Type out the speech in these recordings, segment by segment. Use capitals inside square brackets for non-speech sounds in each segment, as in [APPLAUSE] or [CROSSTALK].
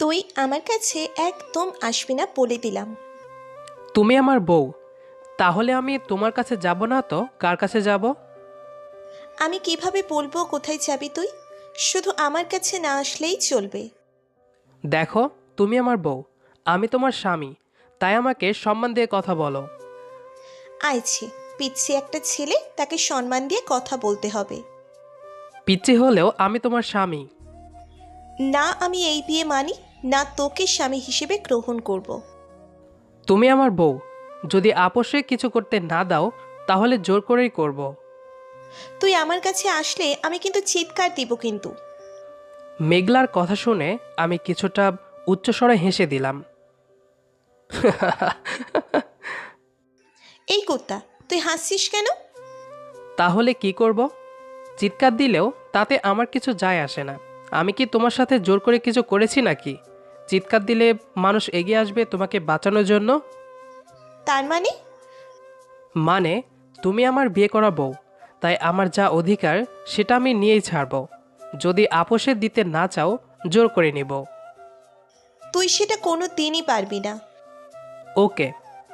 তুই আমার কাছে একদম আসবি না বলে দিলাম। তুমি আমার বউ তাহলে আমি তোমার কাছে যাব না তো? কার কাছে যাব? আমি কীভাবে বলব কোথায় যাবি তুই? শুধু আমার কাছে না আসলেই চলবে। দেখো তুমি আমার বউ আমি তোমার স্বামী তাই আমাকে সম্মান দিয়ে কথা বলো। আইছে পিচ্ছি একটা ছেলে তাকে সম্মান দিয়ে কথা বলতে হবে। পিচ্ছি হলেও আমি তোমার স্বামী। না আমি এই বিয়ে মানি না তোকে স্বামী হিসেবে গ্রহণ করব। তুমি আমার বউ। যদি আপোষে কিছু করতে না দাও তাহলে জোর করেই করব। তুই আমার কাছে আসলে আমি কিন্তু চিৎকার দিব কিন্তু। মেঘলার কথা শুনে আমি কিছুটা উচ্চস্বরে হেসে দিলাম। [LAUGHS] এই কুত্তা তুই হাসছিস কেন? তাহলে কি করব? চিৎকার দিলেও তাতে আমার কিছু যায় আসে না। আমি কি তোমার সাথে জোর করে কিছু করেছি নাকি? চিৎকার দিলে মানুষ এগিয়ে আসবে তোমাকে বাঁচানোর জন্য? তার মানে? মানে তুমি আমার বিয়ে করা বউ তাই আমার যা অধিকার সেটা আমি নিয়েই ছাড়ব। যদি আপোষে দিতে না চাও জোর করে নিব। তুই সেটা কোনো দিনই পারবি না। ওকে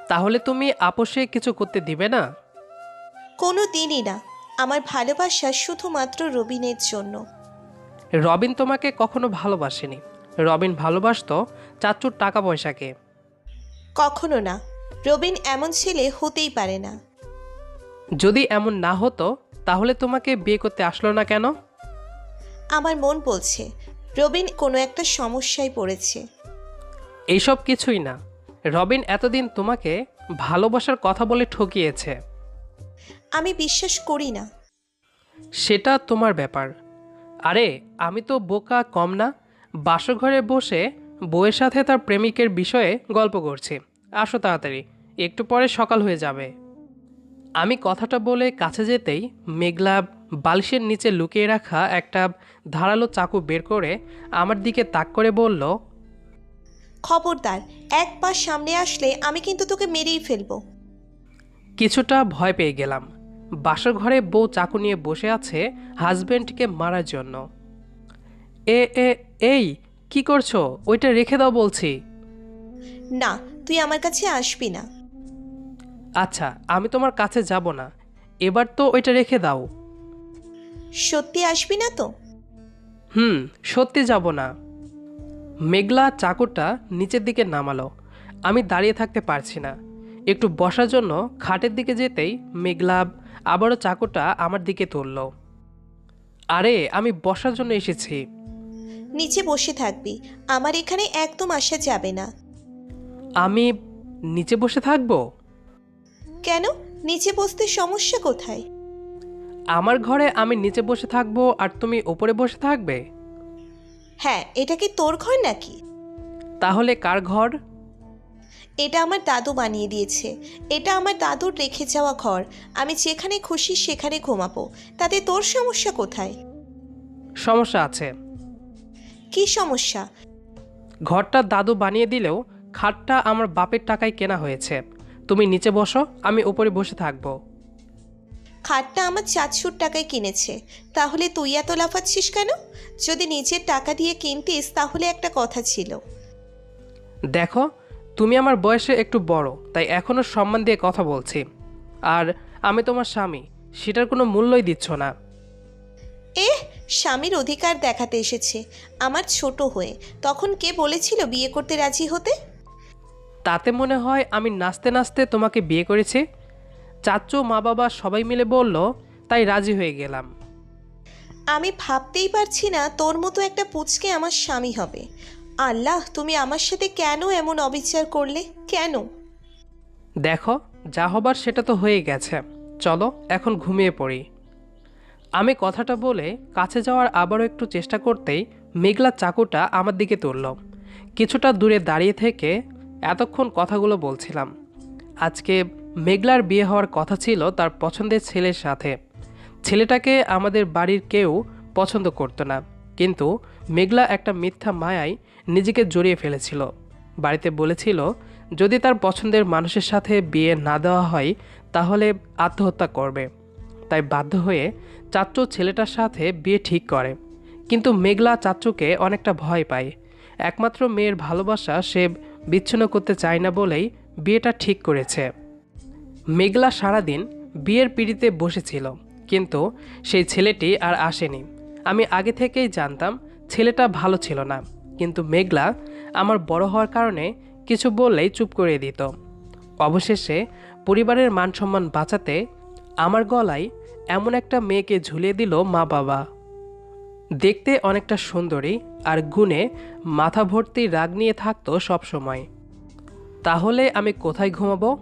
তাহলে তুমি আপোষে কিছু করতে দিবে না? কোনো দিনই না। আমার ভালোবাসা শুধুমাত্র রবিনের জন্য। রবিন তোমাকে কখনো ভালোবাসেনি। রবিন ভালোবাসতো চাচুর টাকা পয়সাকে। কখনো না। রবিন এমন ছেলে হতেই পারে না। যদি এমন না হতো তাহলে তোমাকে বিয়ে করতে আসলো না কেন? আমার মন বলছে রবিন কোনো একটা সমস্যায় পড়েছে। এইসব কিছুই না। রবিন এতদিন তোমাকে ভালোবাসার কথা বলে ঠকিয়েছে। আমি বিশ্বাস করি না। সেটা তোমার ব্যাপার। আরে আমি তো বোকা কম না। বাসঘরে বসে বউয়ের সাথে তার প্রেমিকের বিষয়ে গল্প করছি। আসো তাড়াতাড়ি একটু পরে সকাল হয়ে যাবে। আমি কথাটা বলে কাছে যেতেই মেঘলা বালিশের নিচে লুকিয়ে রাখা একটা ধারালো চাকু বের করে আমার দিকে তাক করে বলল খবরদার এক পা সামনে আসলে আমি কিন্তু তোকে মেরেই ফেলব। কিছুটা ভয় পেয়ে গেলাম। বাসর ঘরে বউ চাকু নিয়ে বসে আছে হাজবেন্ডকে মারার জন্য। এ এ এই কি করছ? ওইটা রেখে দাও বলছি। না তুই আমার কাছে আসবি না। আচ্ছা আমি তোমার কাছে যাব না। এবার তো ওইটা রেখে দাও। সত্যি আসবি না তো? হুম সত্যি যাব না। মেঘলা চাকুটা নিচের দিকে নামালো। আমি দাঁড়িয়ে থাকতে পারছি না। একটু বসার জন্য খাটের দিকে যেতেই মেঘলা আবারও চাকুটা আমার দিকে তুলল। আরে আমি বসার জন্য এসেছি। নিচে বসে থাকবি। আমার এখানে একদম আসা যাবে না। আমি নিচে বসে থাকব? কেন? নিচে বসতে সমস্যা কোথায়? আমার ঘরে আমি নিচে বসে থাকব আর তুমি ওপরে বসে থাকবে? হ্যাঁ এটা কি তোর ঘর নাকি? তাহলে কার ঘর? এটা আমার দাদু বানিয়ে দিয়েছে। এটা আমার দাদুর রেখে যাওয়া ঘর। আমি যেখানে খুশি সেখানে ঘুমাবো। তাতে তোর সমস্যা কোথায়? সমস্যা আছে। কি সমস্যা? ঘরটা দাদু বানিয়ে দিলেও খাটটা আমার বাপের টাকায় কেনা হয়েছে। তুমি নিচে বসো আমি উপরে বসে থাকব। খাটটা আমার চারশোর টাকায় কিনেছে। তাহলে তুই এত লাফাচ্ছিস কেন? যদি নিজের টাকা দিয়ে কিনতিস তাহলে একটা কথা ছিল। দেখো তুমি আমার বয়সে একটু বড় তাই এখনও সম্মান দিয়ে কথা বলছি। আর আমি তোমার স্বামী সেটার কোনো মূল্যই দিচ্ছ না। এহ স্বামীর অধিকার দেখাতে এসেছে আমার ছোট হয়ে। তখন কে বলেছিল বিয়ে করতে রাজি হতে? তাতে মনে হয় আমি নাচতে নাচতে তোমাকে বিয়ে করেছি। চাচু মা বাবা সবাই মিলে বলল তাই রাজি হয়ে গেলাম। আমি ভাবতেই পারছি না তোর মতো একটা পুচকে আমার স্বামী হবে। আল্লাহ তুমি আমার সাথে কেন এমন অবিচার করলে? কেন? দেখো যা হবার সেটা তো হয়ে গেছে। চলো এখন ঘুমিয়ে পড়ি। আমি কথাটা বলে কাছে যাওয়ার আবারও একটু চেষ্টা করতেই মেঘলা চাকুটা আমার দিকে তুলল। কিছুটা দূরে দাঁড়িয়ে থেকে এতক্ষণ কথাগুলো বলছিলাম। আজকে মেঘলার বিয়ে হওয়ার কথা ছিল তার পছন্দের ছেলের সাথে। ছেলেটাকে আমাদের বাড়ির কেউ পছন্দ করতো না। কিন্তু মেঘলা একটা মিথ্যা মায়ায় নিজেকে জড়িয়ে ফেলেছিল। বাড়িতে বলেছিল, যদি তার পছন্দের মানুষের সাথে বিয়ে না দেওয়া হয়, তাহলে আত্মহত্যা করবে। তাই বাধ্য হয়ে চাচ্চু ছেলেটার সাথে বিয়ে ঠিক করে। কিন্তু মেঘলা চাচ্চুকে অনেকটা ভয় পায়। একমাত্র মেয়ের ভালোবাসা সে বিচ্ছিন্ন করতে চায় না বলেই বিয়েটা ঠিক করেছে। মেঘলা সারাদিন বিয়ের পিড়িতে বসেছিল, কিন্তু সেই ছেলেটি আর আসেনি। আমি আগে থেকেই জানতাম ছেলেটা ভালো ছিল না, কিন্তু মেঘলা আমার বড় হওয়ার কারণে কিছু বললেই চুপ করে দিত। অবশেষে পরিবারের মান সম্মান বাঁচাতে আমার গলায় এমন একটা মেয়েকে ঝুলিয়ে দিল মা বাবা। দেখতে অনেকটা সুন্দরী আর গুণে মাথা ভর্তি রাগ নিয়ে থাকতো সবসময়। তাহলে আমি কোথায় ঘুমাবো?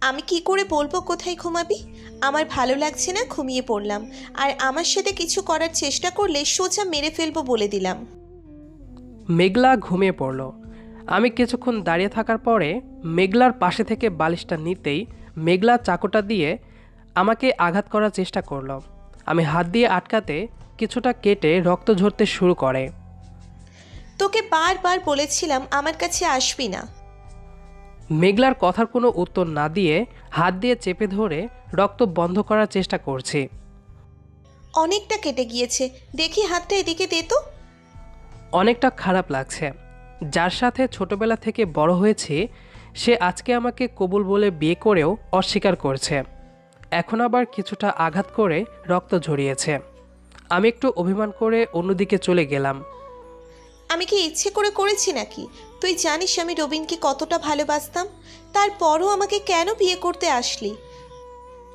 আমি কি করে বলব কোথায় ঘুমাবি? আমার ভালো লাগছে না ঘুমিয়ে পড়লাম। আর আমার সাথে কিছু করার চেষ্টা করলে সোজা মেরে ফেলব বলে দিলাম। মেঘলা ঘুমিয়ে পড়ল। আমি কিছুক্ষণ দাঁড়িয়ে থাকার পরে মেঘলার পাশে থেকে বালিশটা নিতেই মেঘলা চাকুটা দিয়ে আমাকে আঘাত করার চেষ্টা করল। আমি হাত দিয়ে আটকাতে কিছুটা কেটে রক্ত ঝরতে শুরু করে। তোকে বারবার বলেছিলাম আমার কাছে আসবি না। মেঘলার কথার কোনো উত্তর না দিয়ে হাত দিয়ে চেপে ধরে রক্ত বন্ধ করার চেষ্টা করছি। অনেকটা কেটে গিয়েছে। দেখি হাতটা এদিকে দে তো। অনেকটা খারাপ লাগছে। যার সাথে ছোটবেলা থেকে বড় হয়েছি সে আজকে আমাকে কবুল বলে বিয়ে করেও অস্বীকার করছে। এখন আবার কিছুটা আঘাত করে রক্ত ঝরিয়েছে। আমি একটু অভিমান করে অন্যদিকে চলে গেলাম। আমি কি ইচ্ছে করে করেছি নাকি? তুই জানিস আমি রবিনকে কতটা ভালোবাসতাম। তারপরও আমাকে কেন বিয়ে করতে আসলি?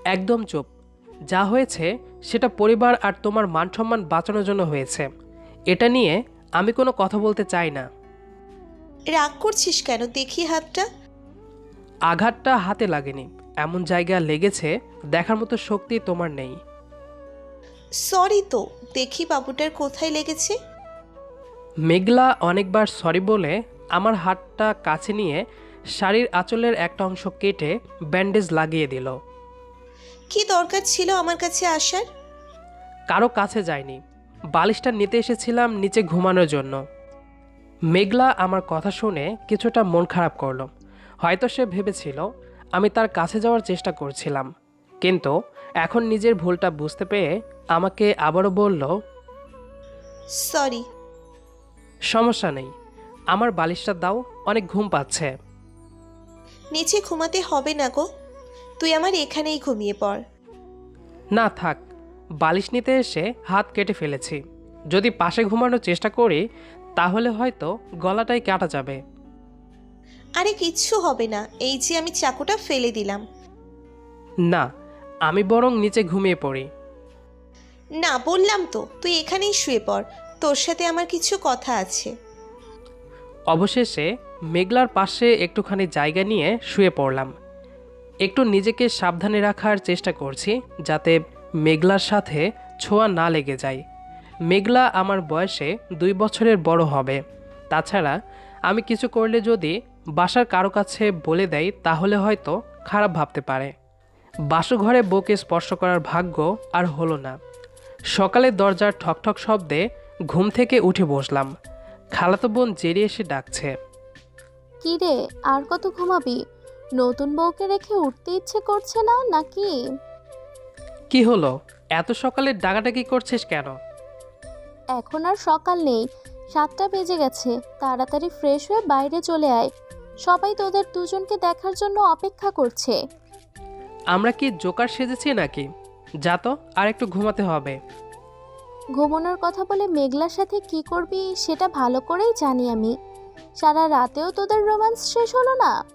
একদম চুপ। যা হয়েছে সেটা পরিবার আর তোমার মান সম্মান বাঁচানোর জন্য হয়েছে। এটা নিয়ে আমি কোনো কথা বলতে চাই না। রাগ করছিস কেন? দেখি হাতটা। আঘাতটা হাতে লাগেনি। এমন জায়গা লেগেছে দেখার মতো শক্তি তোমার নেই। সরি তো দেখি বাবুটার কোথায় লেগেছে। মেঘলা অনেকবার সরি বলে আমার হাতটা কাছে নিয়ে শাড়ির আঁচলের একটা অংশ কেটে ব্যান্ডেজ লাগিয়ে দিল। কি দরকার ছিল আমার কাছে আসার? কারও কাছে যায়নি। বালিশটা নিতে এসেছিলাম নিচে ঘুমানোর জন্য। মেঘলা আমার কথা শুনে কিছুটা মন খারাপ করল। হয়তো সে ভেবেছিল আমি তার কাছে যাওয়ার চেষ্টা করছিলাম। কিন্তু এখন নিজের ভুলটা বুঝতে পেরে আমাকে আবারও বলল সরি। সমস্যা নেই। আমার বালিশটা দাও অনেক ঘুম পাচ্ছে। নিচে ঘুমাতে হবে না গো। তুই আমার এখানেই ঘুমিয়ে পড়। না থাক বালিশ নিতে এসে হাত কেটে ফেলেছি। যদি পাশে ঘুমানোর চেষ্টা করি তাহলে হয়তো গলাটাই কাটা যাবে। আরে কিচ্ছু হবে না এই যে আমি চাকুটা ফেলে দিলাম। না আমি বরং নিচে ঘুমিয়ে পড়ি। না বললাম তো তুই এখানেই শুয়ে পড়। তোর সাথে আমার কিছু কথা আছে। অবশেষে মেঘলার পাশে একটুখানি জায়গা নিয়ে শুয়ে পড়লাম। একটু নিজেকে সাবধানে রাখার চেষ্টা করছি যাতে মেঘলার সাথে ছোঁয়া না লেগে যায়। মেঘলা আমার বয়সে দুই বছরের বড় হবে। তাছাড়া আমি কিছু করলে যদি বাসার কারও কাছে বলে দেয় তাহলে হয়তো খারাপ ভাবতে পারে। বাসুঘরে বউকে স্পর্শ করার ভাগ্য আর হলো না। সকালে দরজার ঠকঠক শব্দে ঘুম থেকে উঠে বসলাম। খালাতো বোন জেরি এসে ডাকছে। কি রে আর কত ঘুমাবি? নতুন বউকে রেখে উঠতে ইচ্ছে করছে না নাকি? কি হলো? এত সকালে ডাকাডাকি করছিস কেন? এখন আর সকাল নেই। সাতটা বেজে গেছে। তাড়াতাড়ি ফ্রেশ হয়ে বাইরে চলে আয়। সবাই তোদের দুজনকে দেখার জন্য অপেক্ষা করছে। আমরা কি জোকার সেজেছি নাকি? যা তো আর একটু ঘুমাতে হবে। ঘুমানোর কথা বলে মেঘলার সাথে কি করবি সেটা ভালো করেই জানি আমি। সারা রাতেও তোদের রোম্যান্স শেষ হলো না?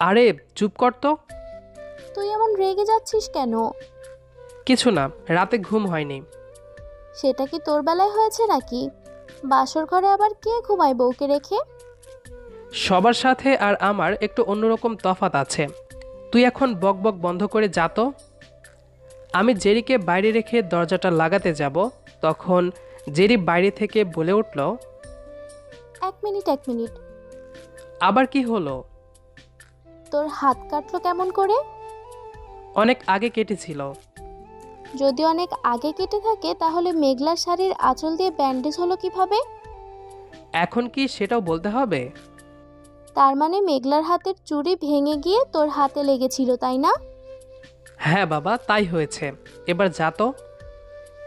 আরে চুপ কর তো। তুই এমন রেগে যাচ্ছিস কেন? কিছু না রাতে ঘুম হয়নি। সেটা কি তোর বেলায় হয়েছে নাকি? বাসর ঘরে আবার কে ঘুমায় বউকে রেখে? সবার সাথে আর আমার একটু অন্যরকম তফাত আছে। তুই এখন বক বক বন্ধ করে যা তো। আমি জেরিকে বাইরে রেখে দরজাটা লাগাতে যাব তখন জেরি বাইরে থেকে বলে উঠল এক মিনিট এক মিনিট। আবার কি হলো? তোর হাত কাটলো কেমন করে? অনেক আগে কেটেছিল। যদি অনেক আগে কেটে থাকে তাহলে মেঘলার শাড়ির আঁচল দিয়ে ব্যান্ডেজ হলো কীভাবে? এখন কি সেটাও বলতে হবে? তার মানে মেঘলার হাতের চুড়ি ভেঙে গিয়ে তোর হাতে লেগেছিল তাই না? হ্যাঁ বাবা তাই হয়েছে। এবার যা তো।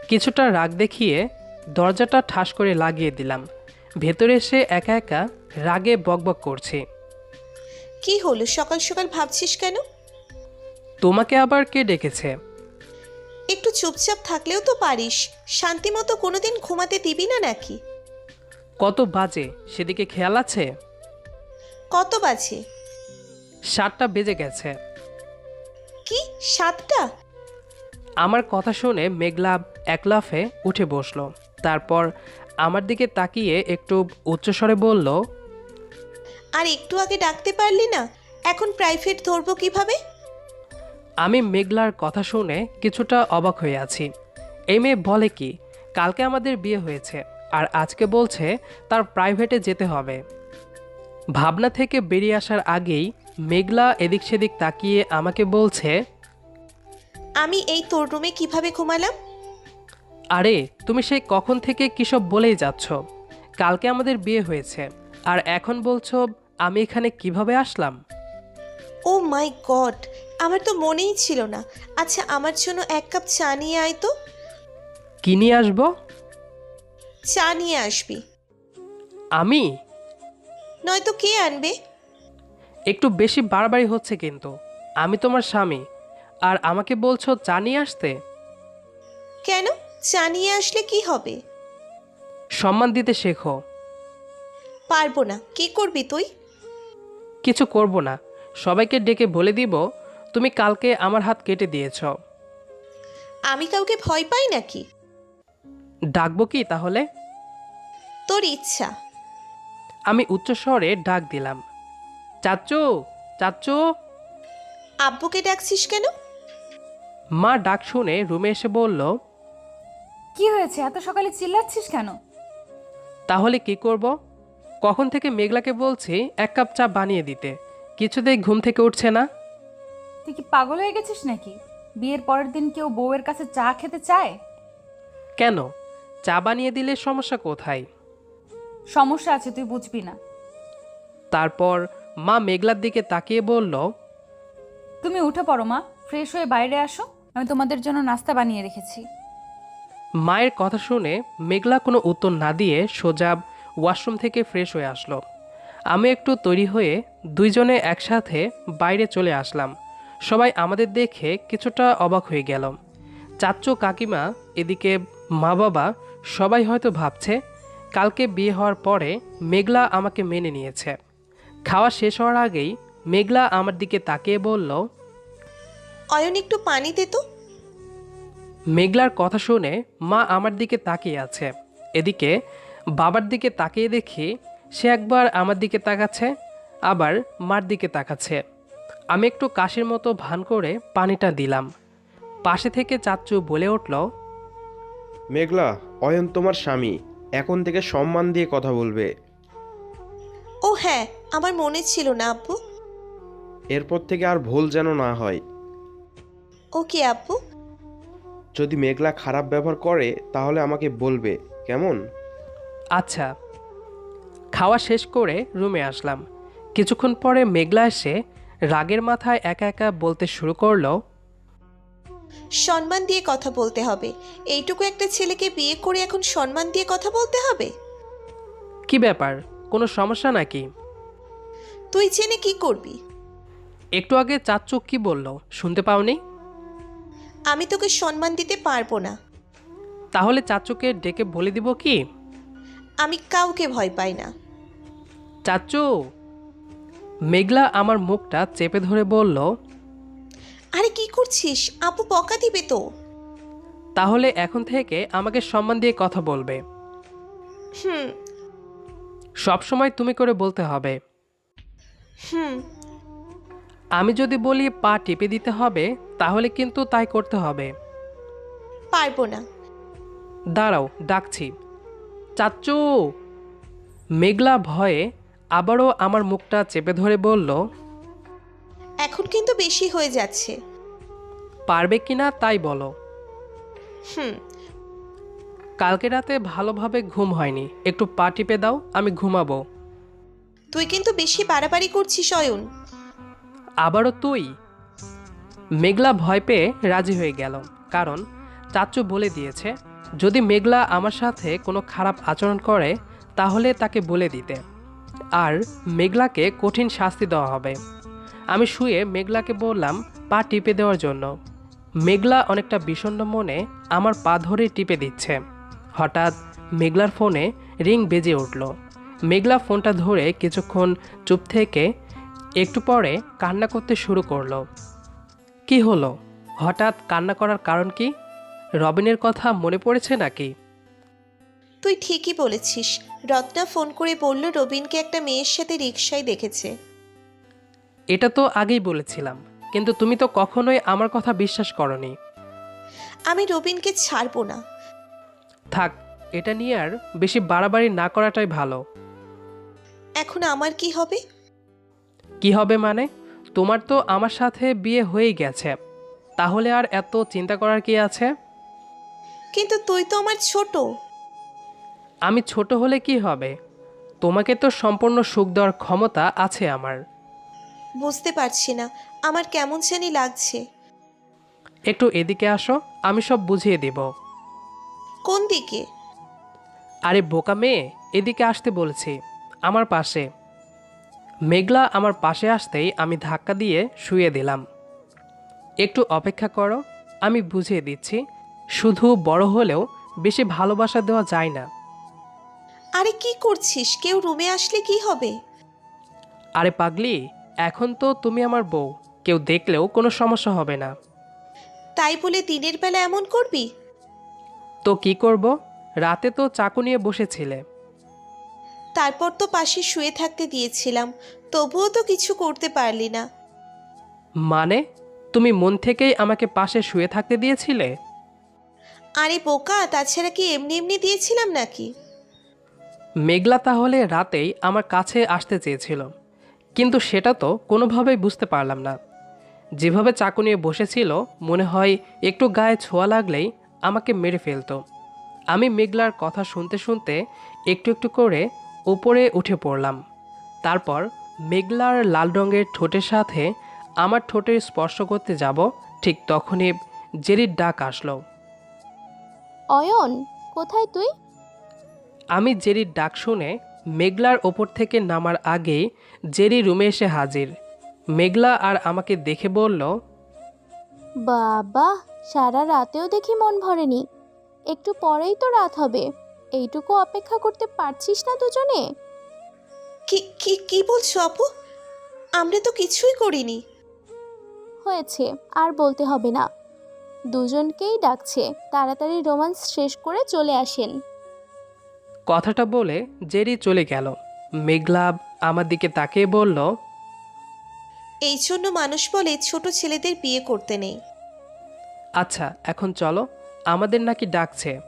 কিছুটা রাগ দেখিয়ে দরজাটা ঠাস করে লাগিয়ে দিলাম। ভেতরে এসে একা একা রাগে বকবক করছি। কি হলো? সকাল সকাল ভাবছিস কেন? তোমাকে আবার কে ডেকেছে? একটু চুপচাপ থাকলেও তো পারিস। শান্তি মতো কোনোদিন ঘুমাতে দিবি না নাকি? কত বাজে সেদিকে খেয়াল আছে? কত বাজে? সাতটা বেজে গেছে। কি? সাতটা? আমার কথা শুনে মেঘলা একলাফে উঠে বসল। তারপর আমার দিকে তাকিয়ে একটু উচ্চস্বরে বলল আর একটু আগে ডাকতে পারলি না? এখন প্রাইভেট ধরবো কীভাবে? আমি মেঘলার কথা শুনে কিছুটা অবাক হয়ে আছি। এই মেয়ে বলে কি কালকে আমাদের বিয়ে হয়েছে আর আজকে বলছে তার প্রাইভেটে যেতে হবে। ভাবনা থেকে বেরিয়ে আসার আগেই মেঘলা এদিক সেদিক তাকিয়ে আমাকে বলছে আমি এই তোর রুমে কীভাবে ঘুমালাম? আরে তুমি সেই কখন থেকে কিসব বলেই যাচ্ছ? কালকে আমাদের বিয়ে হয়েছে আর এখন বলছো আমি এখানে কীভাবে আসলাম? ও মাই গড আমার তো মনেই ছিল না। আচ্ছা আমার জন্য এক কাপ চা নিয়ে আয় তো। কি নিয়ে আসব? চা নিয়ে আসবি। আমি? নয়তো কে আনবে? একটু বেশি বাড়াবাড়ি হচ্ছে কিন্তু। আমি তোমার স্বামী। আর আমাকে বলছো চা নিয়ে আসতে? কেন? চা নিয়ে আসলে কি হবে? সম্মান দিতে শেখো। পারব না। কি করবি তুই? কিছু করব না। সবাইকে ডেকে বলে দিব তুমি কালকে আমার হাত কেটে দিয়েছ। আমি কাউকে ভয় পাই নাকি? ডাকবো কি তাহলে? তোর ইচ্ছা। আমি উচ্চ উচ্চস্বরে ডাক দিলাম। চাচ্চু চাচ্চু আব্বুকে ডাকছিস কেন? মা ডাক শুনে রুমে এসে বলল কি হয়েছে? এত সকালে চিল্লাচ্ছিস কেন? তাহলে কি করব? কখন থেকে মেঘলাকে বলছি এক কাপ চা বানিয়ে দিতে। কিছুতেই ঘুম থেকে উঠছে না। তুই কি পাগল হয়ে গেছিস নাকি? বিয়ের পরের দিন কেউ বউয়ের কাছে চা খেতে চায়? কেন? চা বানিয়ে দিলে সমস্যা কোথায়? সমস্যা আছে তুই বুঝবি না। তারপর মা মেঘলার দিকে তাকিয়ে বলল তুমি উঠে পড়ো মা ফ্রেশ হয়ে বাইরে আসো আমি তোমাদের জন্য নাস্তা বানিয়ে রেখেছি। মায়ের কথা শুনে মেঘলা কোনো উত্তর না দিয়ে সোজা ওয়াশরুম থেকে ফ্রেশ হয়ে আসলো। আমি একটু তৈরি হয়ে দুইজনে একসাথে বাইরে চলে আসলাম। সবাই আমাদের দেখে কিছুটা অবাক হয়ে গেল। চাচ্চু কাকিমা এদিকে মা বাবা সবাই হয়তো ভাবছে কালকে বিয়ে হওয়ার পরে মেঘলা আমাকে মেনে নিয়েছে। খাওয়া শেষ হওয়ার আগেই মেঘলা আমার দিকে তাকিয়ে বলল অয়ন একটু পানি দে তো। মেঘলার কথা শুনে মা আমার দিকে তাকিয়ে আছে। এদিকে বাবার দিকে তাকিয়ে দেখি সে একবার আমার দিকে তাকাচ্ছে আবার মার দিকে তাকাচ্ছে। আমি একটু কাশির মতো ভান করে পানিটা দিলাম। পাশে থেকে চাচ্চু বলে উঠল মেঘলা অয়ন তোমার স্বামী। এখন থেকে সম্মান দিয়ে কথা বলবে। ও হ্যাঁ আমার মনে ছিল না আব্বু এরপর থেকে আর ভুল যেন না হয়। ওকে আব্বু যদি মেঘলা খারাপ ব্যবহার করে তাহলে আমাকে বলবে কেমন? আচ্ছা। খাওয়া শেষ করে রুমে আসলাম। কিছুক্ষণ পরে মেঘলা এসে রাগের মাথায় একা একা বলতে শুরু করল সম্মান দিয়ে কথা বলতে হবে। এইটুকু একটা ছেলেকে বিয়ে করে এখন সম্মান দিয়ে কথা বলতে হবে? কি ব্যাপার? কোনো সমস্যা নাকি? তুই জেনে কি করবি? একটু আগে চাচ্চু কি বলল? শুনতে পাওনি? আমি তোকে সম্মান দিতে পারব না। তাহলে চাচ্চুকে ডেকে বলে দিব কি? আমি কাউকে ভয় পাই না। চাচু মেঘলা আমার মুখটা চেপে ধরে বলল আরে কি করছিস? আপু বকা দিবে তো। তাহলে এখন থেকে আমাকে সম্মান দিয়ে কথা বলবে। হুম। সব সময় তুমি করে বলতে হবে। হুম। আমি যদি বলি পা টিপে দিতে হবে তাহলে কিন্তু তাই করতে হবে। পারব না। দাঁড়াও ডাকছি। চাচ্চু মেঘলা ভয়ে আবারও আমার মুখটা চেপে ধরে বলল এখন কিন্তু বেশি হয়ে যাচ্ছে। পারবে কিনা তাই বলো। হুম। কালকে রাতে ভালোভাবে ঘুম হয়নি। একটু পা টিপে দাও আমি ঘুমাবো। তুই কিন্তু বেশি বাড়াবাড়ি করছিস অয়ন। আবারও তুই? মেঘলা ভয় পেয়ে রাজি হয়ে গেল। কারণ চাচ্চু বলে দিয়েছে যদি মেঘলা আমার সাথে কোনো খারাপ আচরণ করে তাহলে তাকে বলে দিতে। আর মেঘলাকে কঠিন শাস্তি দেওয়া হবে। আমি শুয়ে মেঘলাকে বললাম, পা টিপে দেওয়ার জন্য। মেঘলা অনেকটা বিষণ্ণ মনে আমার পা ধরে টিপে দিচ্ছে। হঠাৎ মেঘলার ফোনে রিং বেজে উঠল। মেঘলা ফোনটা ধরে কিছুক্ষণ চুপ থেকে একটু পরে কান্না করতে শুরু করল। কি হলো? হঠাৎ কান্না করার কারণ কি? রবিনের কথা মনে পড়েছে নাকি? তুই ঠিকই বলেছিস। রত্না ফোন করে বলল রবিনকে একটা মেয়ের সাথে রিক্সায় দেখেছে। এটা তো আগেই বলেছিলাম কিন্তু তুমি তো কখনোই আমার কথা বিশ্বাস করনি। আমি রবিনকে ছাড়বো না। থাক এটা নিয়ে আর বেশি বাড়াবাড়ি না করাটাই ভালো। এখন আমার কি হবে? কি হবে মানে? তোমার তো আমার সাথে বিয়ে হয়েই গেছে। তাহলে আর এত চিন্তা করার কি আছে? কিন্তু তুই তো আমার ছোট। আমি ছোট হলে কি হবে? তোমাকে তো সম্পূর্ণ সুখ দেওয়ার ক্ষমতা আছে আমার। বুঝতে পারছি না আমার কেমন জানি লাগছে। একটু এদিকে আসো আমি সব বুঝিয়ে দেব। কোন দিকে? আরে বোকা মেয়ে এদিকে আসতে বলেছি আমার পাশে। মেঘলা আমার পাশে আসতেই আমি ধাক্কা দিয়ে শুয়ে দিলাম। একটু অপেক্ষা করো আমি বুঝিয়ে দিচ্ছি শুধু বড় হলেও বেশি ভালোবাসা দেওয়া যায় না। আরে কি করছিস? কেউ রুমে আসলে কি হবে? আরে পাগলি এখন তো তুমি আমার বউ। কেউ দেখলেও কোনো সমস্যা হবে না। তাই বলে দিনের বেলা এমন করবি? তো কি করব? রাতে তো চাকু নিয়ে বসেছিলে। তারপর তো পাশে শুয়ে থাকতে দিয়েছিলাম তবুও তো কিছু করতে পারলি না। মানে? তুমি মন থেকেই আমাকে পাশে শুয়ে থাকতে দিয়েছিলে? আরে বোকা তাছাড়া কি এমনি এমনি দিয়েছিলাম নাকি? মেঘলা তাহলে রাতেই আমার কাছে আসতে চেয়েছিল। কিন্তু সেটা তো কোনোভাবেই বুঝতে পারলাম না। যেভাবে চাকু নিয়ে বসেছিল মনে হয় একটু গায়ে ছোঁয়া লাগলেই আমাকে মেরে ফেলতো। আমি মেঘলার কথা শুনতে শুনতে একটু একটু করে উপরে উঠে পড়লাম। তারপর মেঘলার লাল রঙের ঠোঁটের সাথে আমার ঠোঁটের স্পর্শ করতে যাব ঠিক তখনই জেরির ডাক আসলো। অয়ন কোথায় তুই? আমি জেরির ডাক শুনে মেঘলার ওপর থেকে নামার আগে জেরি রুমে এসে হাজির। মেঘলা আর আমাকে দেখে বলল বাবা সারা রাতেও দেখি মন ভরেনি। একটু পরেই তো রাত হবে। এইটুকু অপেক্ষা করতে পারছিস না দুজনে? কি কি কি বলছো আপু? আমরা তো কিছুই করিনি। হয়েছে আর বলতে হবে না। দুজনকেই ডাকছে। তাড়াতাড়ি রোমান্স শেষ করে চলে আসেন। কথাটা বলে জেরি চলে গেল। মেঘলা আমার দিকে তাকিয়ে বলল এই জন্য মানুষ বলে ছোট ছেলেদের বিয়ে করতে নেই। আচ্ছা এখন চলো আমাদের নাকি ডাকছে।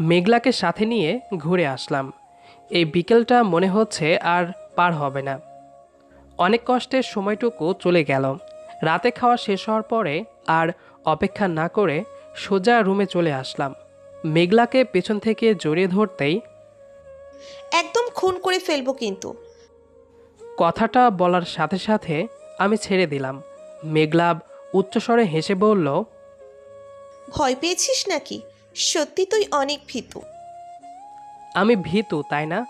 মেঘলাকে সাথে নিয়ে ঘুরে আসলাম। এই বিকেলটা মনে হচ্ছে আর পার হবে না। অনেক কষ্টের সময়টুকু চলে গেল। রাতে খাওয়া শেষ হওয়ার পরে আর অপেক্ষা না করে সোজা রুমে চলে আসলাম। মেঘলাকে পেছন থেকে জড়িয়ে ধরতেই একদম খুন করে ফেলব কিন্তু। কথাটা বলার সাথে সাথে আমি ছেড়ে দিলাম। মেঘলা উচ্চস্বরে হেসে বলল ভয় পেয়েছিস নাকি? সত্যি তুই অনেক ভীতু। আমি ভীতু তাই না?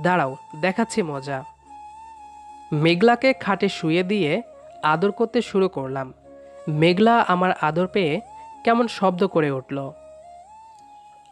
দাঁড়াও দেখাচ্ছি মজা। মেঘলাকে খাটে শুয়ে দিয়ে আদর করতে শুরু করলাম। মেঘলা আমার আদর পেয়ে কেমন শব্দ করে উঠল।